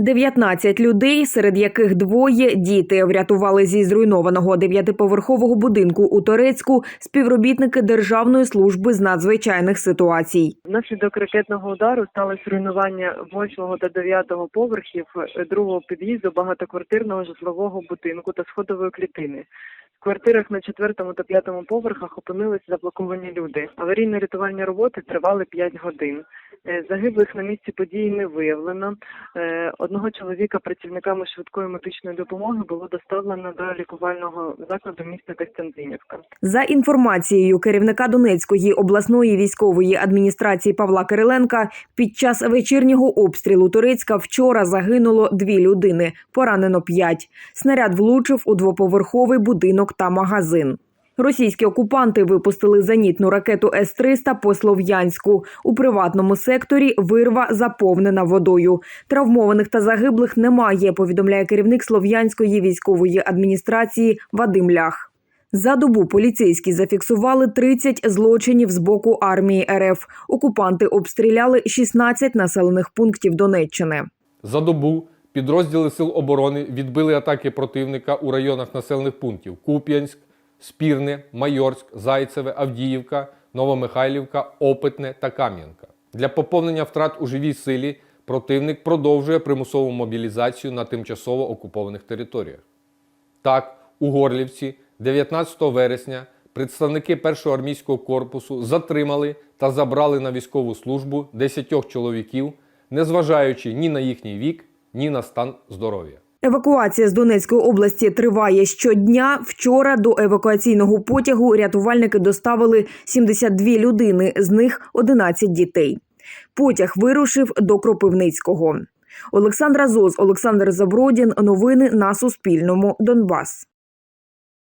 19 людей, серед яких двоє діти, врятували зі зруйнованого дев'ятиповерхового будинку у Торецьку співробітники Державної служби з надзвичайних ситуацій. Внаслідок ракетного удару сталося руйнування 8 та 9 поверхів е, другого під'їзду багатоквартирного житлового будинку та сходової клітини. В квартирах на четвертому та п'ятому поверхах опинилися заблоковані люди. Аварійно-рятувальні роботи тривали 5 годин. Е, Загиблих на місці події не виявлено. Е, Одного чоловіка працівниками швидкої медичної допомоги було доставлено до лікувального закладу міста Костянтинівка. За інформацією керівника Донецької обласної військової адміністрації Павла Кириленка, під час вечірнього обстрілу Турецька вчора загинуло дві людини, поранено п'ять. Снаряд влучив у двоповерховий будинок та магазин. Російські окупанти випустили зенітну ракету С-300 по Слов'янську. У приватному секторі вирва заповнена водою. Травмованих та загиблих немає, повідомляє керівник Слов'янської військової адміністрації Вадим Лях. За добу поліцейські зафіксували 30 злочинів з боку армії РФ. Окупанти обстріляли 16 населених пунктів Донеччини. За добу підрозділи Сил оборони відбили атаки противника у районах населених пунктів Куп'янськ, Спірне, Майорськ, Зайцеве, Авдіївка, Новомихайлівка, Опитне та Кам'янка. Для поповнення втрат у живій силі противник продовжує примусову мобілізацію на тимчасово окупованих територіях. Так, у Горлівці 19 вересня представники першого армійського корпусу затримали та забрали на військову службу 10 чоловіків, незважаючи ні на їхній вік, ні на стан здоров'я. Евакуація з Донецької області триває щодня. Вчора до евакуаційного потягу рятувальники доставили 72 людини, з них 11 дітей. Потяг вирушив до Кропивницького. Олександра Зоз, Олександр Забродін. Новини на Суспільному. Донбас.